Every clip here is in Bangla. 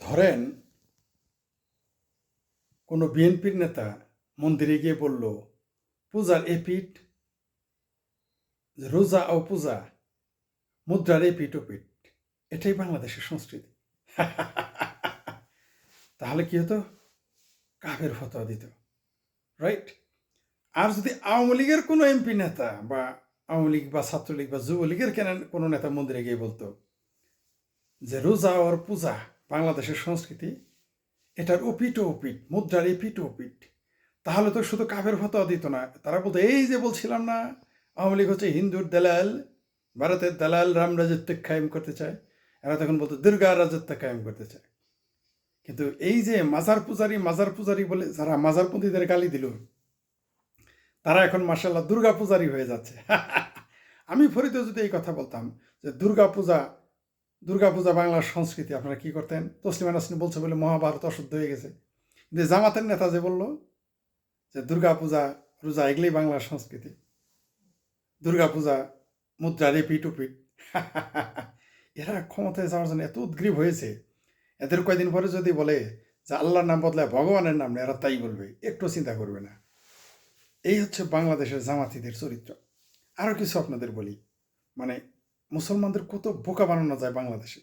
ধরেন, কোনো বিএনপির নেতা মন্দিরে গিয়ে বলল, পূজার এপিট রোজা ও পূজা, মুদ্রার এপিট ও পিট এটাই বাংলাদেশের সংস্কৃতি। তাহলে কি হতো? কাফের ফতোয়া দিত রাইট আর যদি আওয়ামী লীগের কোনো এমপি নেতা বা আওয়ামী লীগ বা ছাত্রলীগ বা যুবলীগের কেন কোনো নেতা মন্দিরে গিয়ে বলতো যে রোজা ওর পূজা বাংলাদেশের সংস্কৃতি, এটার ওপিট ওপিট মুদ্রার এপিট ওপিট তাহলে তো শুধু কাফের ফতোয়া দিত না। তারা বলতো, এই যে বলছিলাম না, আওয়ামী লীগ হচ্ছে হিন্দুর দালাল, ভারতের দালাল রাম রাজত্ব কায়েম করতে চায়। এরা তখন বলতো, দুর্গা রাজত্ব কায়েম করতে চায়। কিন্তু এই যে মাজার পূজারি মাজার পূজারি বলে যারা মাজারপন্থীদের গালি দিল, তারা এখন মার্শাল্লাহ দুর্গা পূজারি হয়ে যাচ্ছে। আমি ফরিদে যদি এই কথা বলতাম যে দুর্গা পূজা দুর্গা পূজা বাংলার সংস্কৃতি, আপনারা কি করতেন? তসলিমা নাসরিন বলছে বলে মহাভারত অশুদ্ধ হয়ে গেছে। কিন্তু জামাতের নেতা যে বলল যে দুর্গা পূজা রোজা এগুলোই বাংলার সংস্কৃতি। দুর্গা পূজা মুদ্রা রেপিট উপিট। এরা ক্ষমতায় যাওয়ার জন্য এত উদ্গ্রীব হয়েছে। এদের কয়দিন পরে যদি বলে যে আল্লাহর নাম বদলায় ভগবানের নাম এরা তাই বলবে, একটু চিন্তা করবে না। এই হচ্ছে বাংলাদেশের জামাতিদের চরিত্র। আরও কিছু আপনাদের বলি। মানে মুসলমানদের কত বোকা বানানো যায় বাংলাদেশে?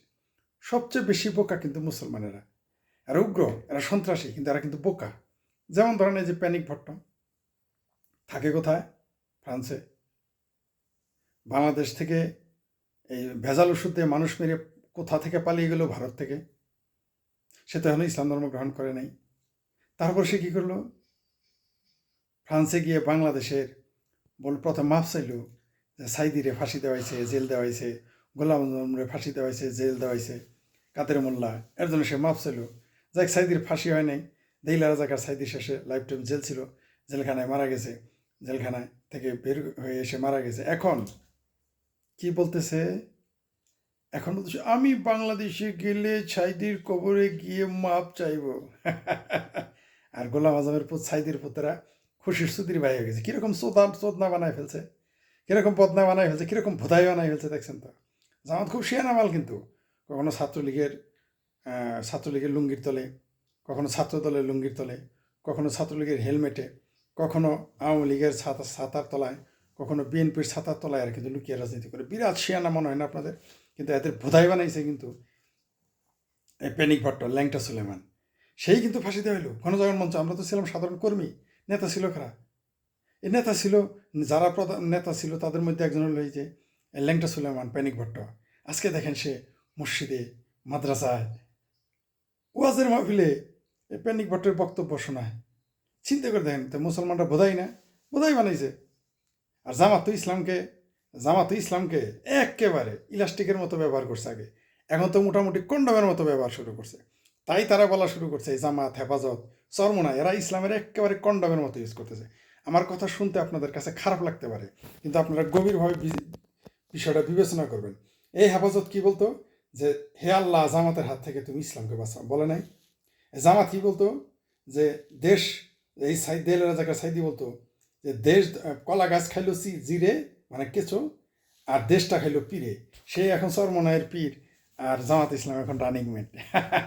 সবচেয়ে বেশি বোকা কিন্তু মুসলমানেরা। এরা উগ্র, এরা সন্ত্রাসী, কিন্তু এরা কিন্তু বোকা। যেমন ধরেন এই যে প্যানিক ভট্ট। থাকে কোথায়? ফ্রান্সে। বাংলাদেশ থেকে এই ভেজাল ওষুধ দিয়ে মানুষ মেরে কোথা থেকে পালিয়ে গেল? ভারত থেকে। সে তো এখনও ইসলাম ধর্ম গ্রহণ করে নাই। তারপর সে কী করল? ফ্রান্সে গিয়ে বাংলাদেশের বল প্রথম মাপ চাইল। সাইদিরে ফাঁসি দেওয়া হয়েছে জেল দেওয়া হয়েছে গোলাম আজমরে ফাঁসি দেওয়া হয়েছে জেল দেওয়া হয়েছে কাদের মোল্লা, এর জন্য সে মাপ ছিল যাক, সাইদির ফাঁসি হয় নাই। দেইলা রাজাকার সাইদি শেষে লাইফ টাইম জেল ছিল, জেলখানায় মারা গেছে। জেলখানায় থেকে বের হয়ে এসে মারা গেছে। এখন কি বলতেছে? এখন বলতেছে, আমি বাংলাদেশে গেলে ছাইদির কবরে গিয়ে মাপ চাইব। আর গোলাম আজমের সাইদির পুতরা খুশির সুদির হয়ে গেছে। কীরকম চোদা চোদনা বানায় ফেলছে। কীরকম বদনা বানাই ফেলছে কীরকম ভোদাই বানাই ফেলছে দেখছেন তো। জামাত খুব শিয়ানা মাল কিন্তু। কখনো ছাত্রলীগের ছাত্রলীগের লুঙ্গির তলে, কখনো ছাত্র দলের লুঙ্গির তলে, কখনো ছাত্রলীগের হেলমেটে, কখনো আওয়ামী লীগের ছাতা ছাতার তলায়, কখনো বিএনপির ছাতার তলায় আর কিন্তু লুকিয়ে রাজনীতি করে। বিরাট শিয়ানা মনে হয় না আপনাদের? কিন্তু এদের ভোদাই বানাইছে কিন্তু এই প্যানিক ভট্ট, ল্যাংটা সুলেমান। সেই কিন্তু ফাঁসিতে হইল। গণজাগরণ মঞ্চ আমরা তো ছিলাম সাধারণ কর্মী। নেতা ছিল খারা এই নেতা ছিল যারা প্রধান নেতা ছিল, তাদের মধ্যে একজন হলো এই যে ল্যাংটা সুলেমান, প্যানিক ভট্ট। আজকে দেখেন সে মসজিদে, মাদ্রাসায়, ওয়াজের মাহফিলে প্যানিক ভট্টের বক্তব্য শোনায়। চিন্তা করে দেখেন, তো মুসলমানরা বোধাই না? বোধাই বানাইছে আর জামাত ইসলামকে জামাত ইসলামকে একেবারে ইলাস্টিকের মতো ব্যবহার করছে আগে। এখন তো মোটামুটি কন্ডমের মতো ব্যবহার শুরু করছে। তাই তারা বলা শুরু করছে জামাত, হেফাজত চরমোনা এরা ইসলামের একেবারে কন্ডমের মতো ইউজ করতেছে। আমার কথা শুনতে আপনাদের কাছে খারাপ লাগতে পারে, কিন্তু আপনারা গভীরভাবে বিষয়টা বিবেচনা করবেন। এই হেফাজত কি বলতো? যে হে আল্লাহ, জামাতের হাত থেকে তুমি ইসলামকে বাঁচাও। বলে নাই? জামাত কি বলতো? যে দেশ, এই সাই দেল রাজাকার সাইদি বলতো, যে দেশ কলা গাছ খাইলো জিরে মানে কেঁচো, আর দেশটা খাইলো পীরে সে এখন সরমনায়ের পীর, আর জামাত ইসলাম এখন রানিং মেট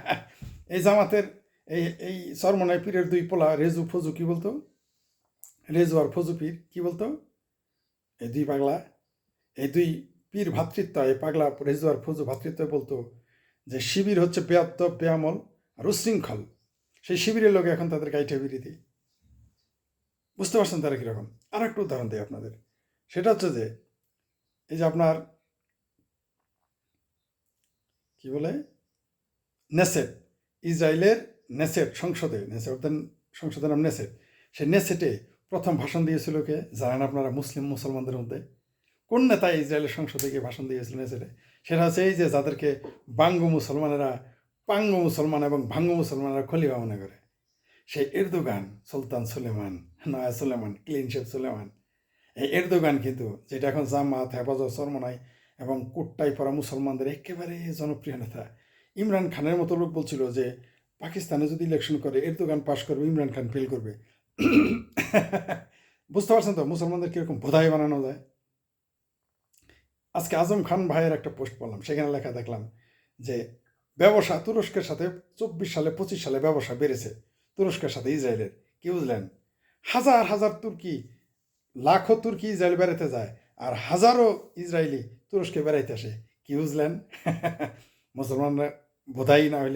এই জামাতের, এই এই সরমনায় পীরের দুই পোলা, রেজু ফজু কি বলতো? রেজু আর ফজু পীর কি বলতো? এই দুই পাগলা, এই দুই পীর ভাতৃত্ব, এই পাগলা রেজু আর ফজু ভাতৃত্ব বলতো যে শিবির হচ্ছে বেয়াত্ত বেয়ামল আর উশৃঙ্খল। সেই শিবিরের লোক এখন তাদের গাইটে বিরীতি। বুঝতে পারছেন তারা কীরকম? আর একটু উদাহরণ দিই আপনাদের। সেটা হচ্ছে যে, এই যে আপনার, কি বলে? নেসেট, ইসরায়েলের নেসেট সংসদে, নেসেট সংসদের নাম নেসেট। সেই নেসেটে প্রথম ভাষণ দিয়েছিল কে? জানেন আপনারা, মুসলিম মুসলমানদের মধ্যে? কোন নেতা ইসরায়েলের সংসদে গিয়ে ভাষণ দিয়েছিলেন নেসেটে সেটা হচ্ছে এই যে যাদেরকে বাঙ্গু মুসলমানেরা, পাঙ্গু মুসলমান এবং ভাঙ্গু মুসলমানেরা খলিফা মনে করে। সেই এরদোগান, সুলতান সুলেমান, নয়া সুলেমান, ক্লিন শেফ সুলেমান। এই এরদোগান কিন্তু, যেটা এখন জামাত হেফাজত, সরমনাই এবং কুট্টাই পরা মুসলমানদের একেবারে জনপ্রিয় নেতা। ইমরান খানের মতো লোক বলছিল যে, পাকিস্তানে যদি ইলেকশন করে, এরদোগান পাশ করবে, ইমরান খান ফেল করবে। বুঝতে পারছেন তো, মুসলমানদের কীরকম বোধাই বানানো যায়? আজকে আজম খান ভাইয়ের একটা পোস্ট পড়লাম, সেখানে লেখা দেখলাম যে, ব্যবসা তুরস্কের সাথে চব্বিশ সালে, পঁচিশ সালে ব্যবসা বেড়েছে, তুরস্কের সাথে ইসরায়েলের, কি বুঝলেন? হাজার হাজার তুর্কি, লাখো তুর্কি ইসরায়েল বেড়াতে যায়, আর হাজারো ইসরায়েলি তুরস্কে বেড়াইতে আসে, কি বুঝলেন? মুসলমানরা বোধাই না হইলে